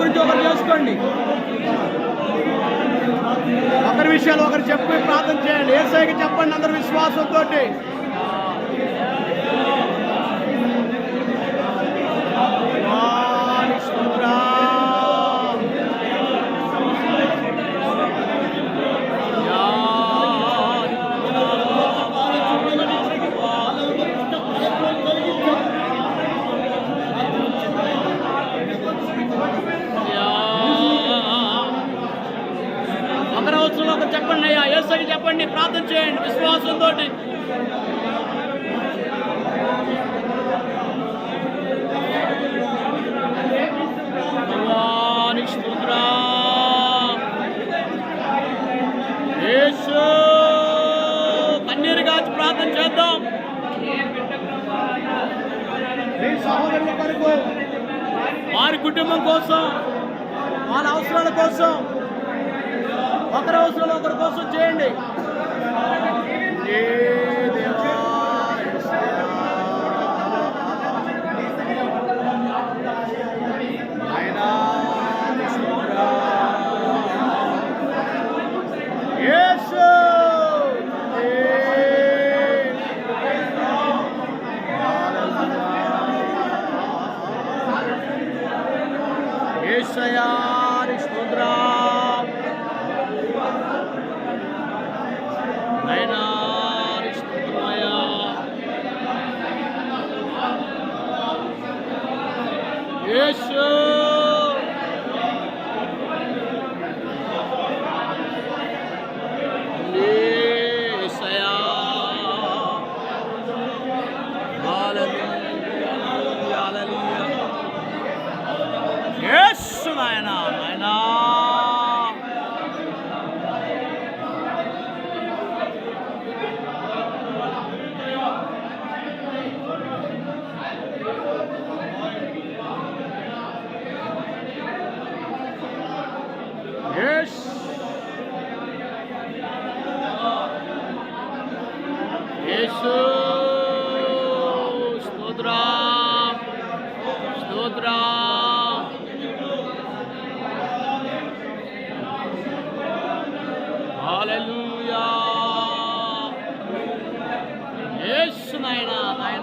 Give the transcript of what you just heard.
గురించి ఒకరు చేసుకోండి. ఒకరి విషయాలు ఒకరు చెప్పి ప్రార్థన చేయండి. ఏసైకి చెప్పండి అందరు విశ్వాసంతో. చెప్పండి అయ్యా. ఏసైకి చెప్పండి. ప్రార్థన చేయండి. విశ్వాసంతో కన్నీరు కాచి ప్రార్థన చేద్దాం. వారి కుటుంబం కోసం వాళ్ళ అవసరాల కోసం ఒకరి అవసరం ఒకరి కోసం చేయండి. ఏ Yes, sir. Jesus. Jesus, poderá. Aleluia. Jesus, vai lá, vai.